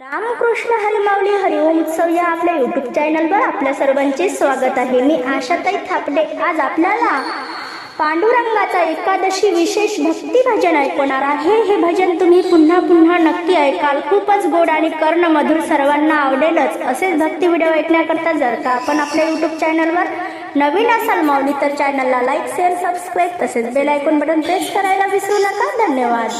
रामकृष्ण हरिमावली हरिओम उत्सव या आपल्या युट्यूब चॅनलवर आपल्या सर्वांचे स्वागत आहे. मी आशाताई थापडे आज आपल्याला पांडुरंगाचा एकादशी विशेष भक्ती भजन ऐकवणार आहे. हे भजन तुम्ही पुन्हा पुन्हा नक्की ऐकाल. खूपच गोड आणि कर्ण मधुर सर्वांना आवडेलच. असेच भक्ती व्हिडिओ ऐकण्याकरता जर का आपण आपल्या युट्यूब चॅनलवर नवीन असाल माऊली तर चॅनलला लाईक शेअर सबस्क्राईब तसेच बेल ऐकून बटन प्रेस करायला विसरू नका. धन्यवाद.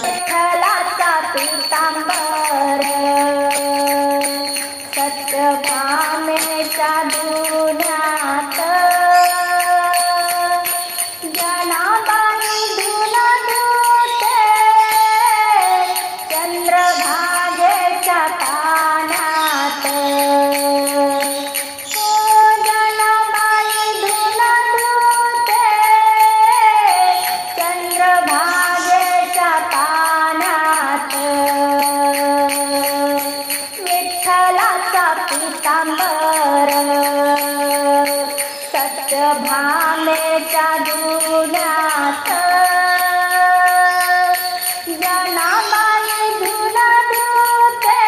पितांबर सत्यभामेच्या दुन्यात जनाबाई धुन धुते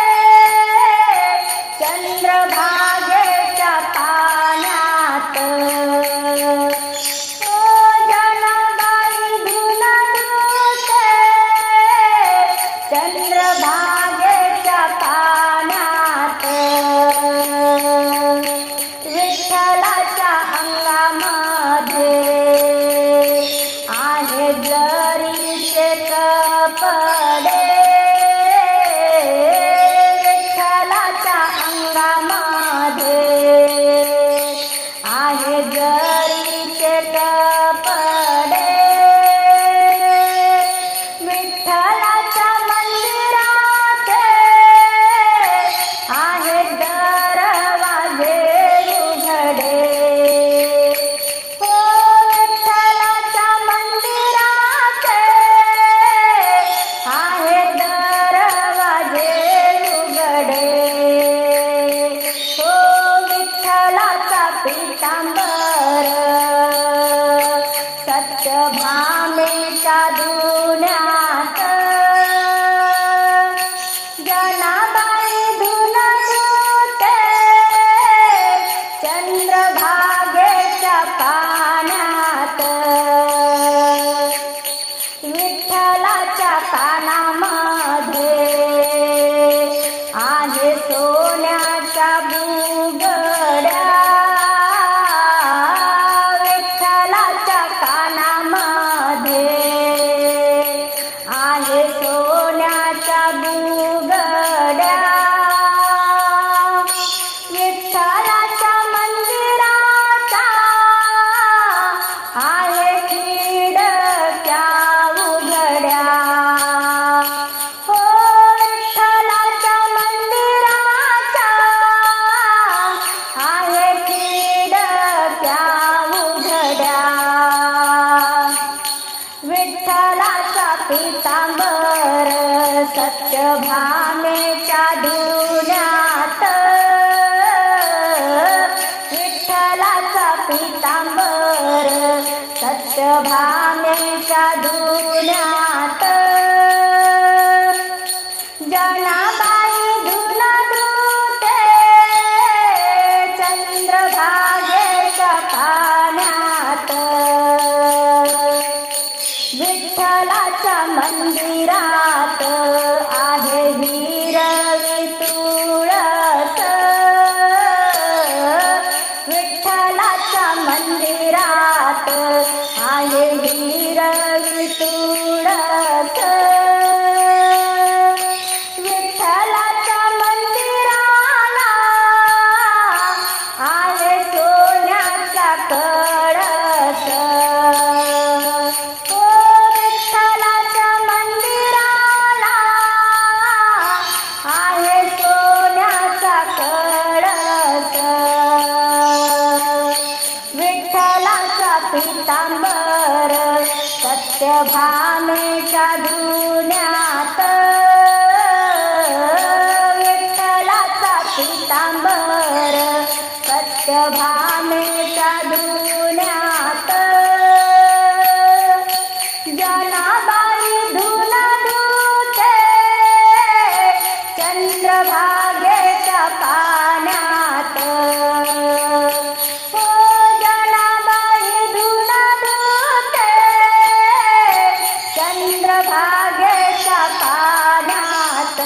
चंद्रभागेच्या पाण्यात. आहे जरीचे विठ्ठलाच्या कानामध्ये सत्यभामेच्या दुन्यात विठ्ठलाचा पितांबर सत्यभामेच्या धुण्यात जनाबाई धुन धुते चंद्रभागेच्या पाण्यात. विठ्ठलाच्या मंदिरात सत्यभामेच्या भाग्यच्या पानात